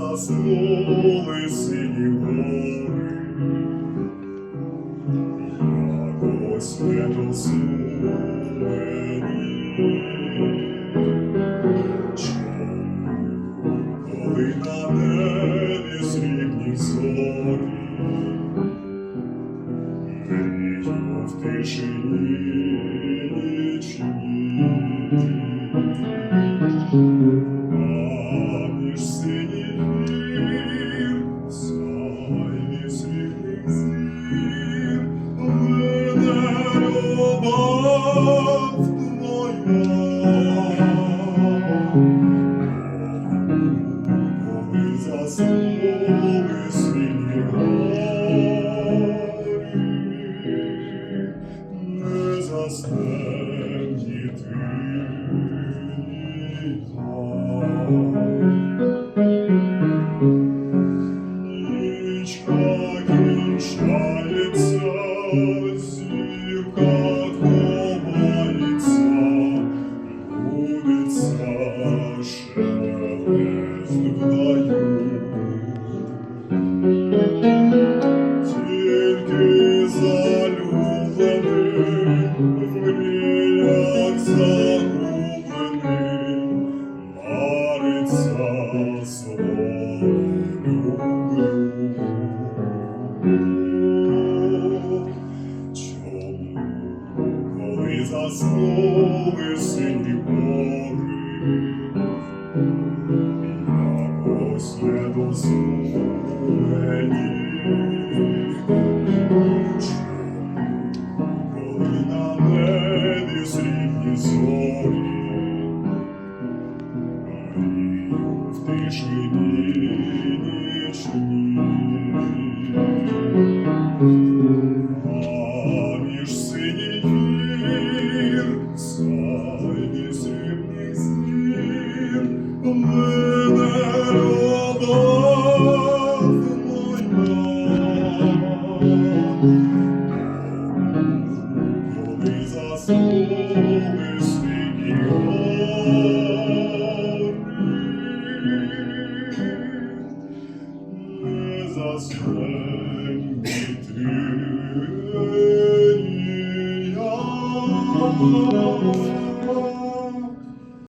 заснули сині гори, якось не до сну коли на небі срібні зорі, мрію в тишині нічній. Christmas. Заснули сині гори, якось не до сну мені? Коли на небі срібні в тишині Christ.